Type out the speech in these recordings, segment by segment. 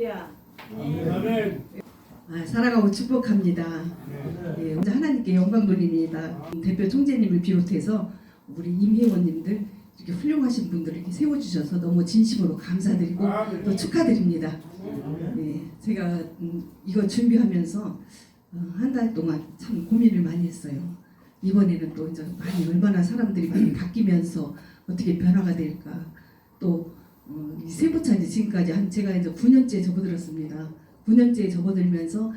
할렐루야. 아멘. 아, 살아가고 축복합니다. 예, 먼저 하나님께 영광 돌립니다. 대표 총재님을 비롯해서 우리 임회원님들 이렇게 훌륭하신 분들을 이렇게 세워주셔서 너무 진심으로 감사드리고 또 축하드립니다. 예, 제가 음, 이거 준비하면서 어, 한달 동안 참 고민을 많이 했어요. 이번에는 또 이제 많이 얼마나 사람들이 많이 바뀌면서 어떻게 변화가 될까. 또 어, 이 세부찬이 지금까지 한 제가 이제 9년째 접어들었습니다. 9년째 접어들면서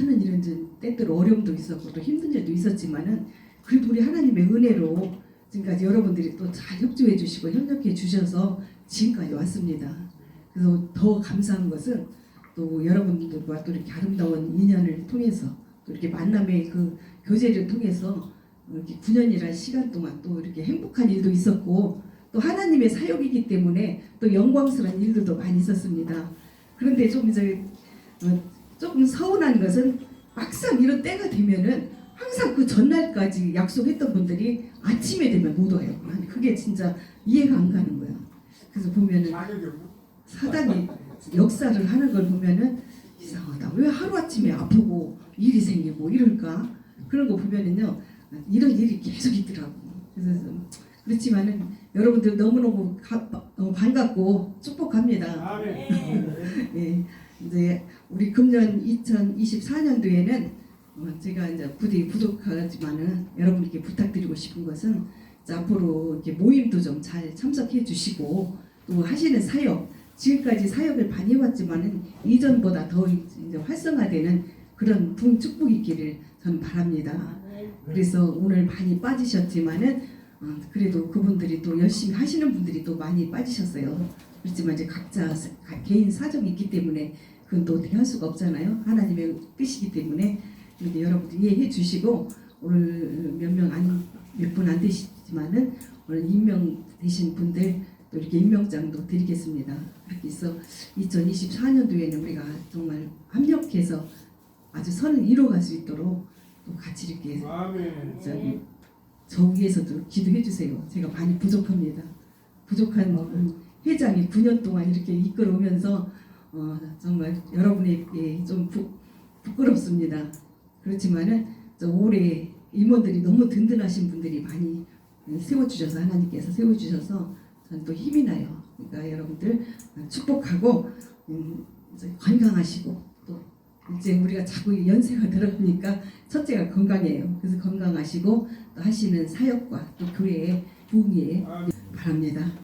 많은 이런 이제 때때로 어려움도 있었고 또 힘든 일도 있었지만은 그래도 우리 하나님의 은혜로 지금까지 여러분들이 또 잘 협조해 주시고 협력해 주셔서 지금까지 왔습니다. 그래서 더 감사한 것은 또 여러분들과 또 이렇게 아름다운 인연을 통해서 또 이렇게 만남의 그 교제를 통해서 이렇게 9년이라는 시간 동안 또 이렇게 행복한 일도 있었고 또 하나님의 사역이기 때문에 또 영광스러운 일들도 많이 있었습니다. 그런데 좀 이제 어, 조금 서운한 것은 막상 이런 때가 되면은 항상 그 전날까지 약속했던 분들이 아침에 되면 못 와요. 아니 그게 진짜 이해가 안 가는 거야. 그래서 보면은 사단이 역사를 하는 걸 보면은 이상하다. 왜 하루 아침에 아프고 일이 생기고 이럴까? 그런 거 보면은요 이런 일이 계속 있더라고. 그래서 좀 그렇지만은 여러분들 너무너무 가, 어, 반갑고 축복합니다. 아멘. 예, 이제 우리 금년 2024년도에는 어, 제가 이제 부디 부족하지만은 여러분께 부탁드리고 싶은 것은 이제 앞으로 이렇게 모임도 좀 잘 참석해 주시고 또 하시는 사역 지금까지 사역을 많이 해왔지만은 이전보다 더 이제 활성화되는 그런 붕 축복 있기를 저는 바랍니다. 그래서 오늘 많이 빠지셨지만은 어, 그래도 그분들이 또 열심히 하시는 분들이 또 많이 빠지셨어요. 그렇지만 이제 각자 개인 사정이 있기 때문에 그건 또 어떻게 할 수가 없잖아요. 하나님의 뜻이기 때문에 그런데 여러분들 이해해 주시고 오늘 몇 명 안 몇 분 안 되시지만은 오늘 임명 되신 분들 또 이렇게 임명장도 드리겠습니다. 해서 2024년도에는 우리가 정말 협력해서 아주 선을 이뤄갈 수 있도록 또 같이 이렇게. 저기 저 위에서도 기도해 주세요. 제가 많이 부족합니다. 부족한 음, 회장이 9년 동안 이렇게 이끌어오면서 어, 정말 여러분에게 좀 부, 부끄럽습니다. 그렇지만은 저 올해 임원들이 너무 든든하신 분들이 많이 세워주셔서 하나님께서 세워주셔서 저는 또 힘이 나요. 그러니까 여러분들 축복하고 음, 건강하시고 또 이제 우리가 자꾸 연세가 들어가니까 첫째가 건강이에요. 그래서 건강하시고 또 하시는 사역과 또 교회의 부흥에 바랍니다.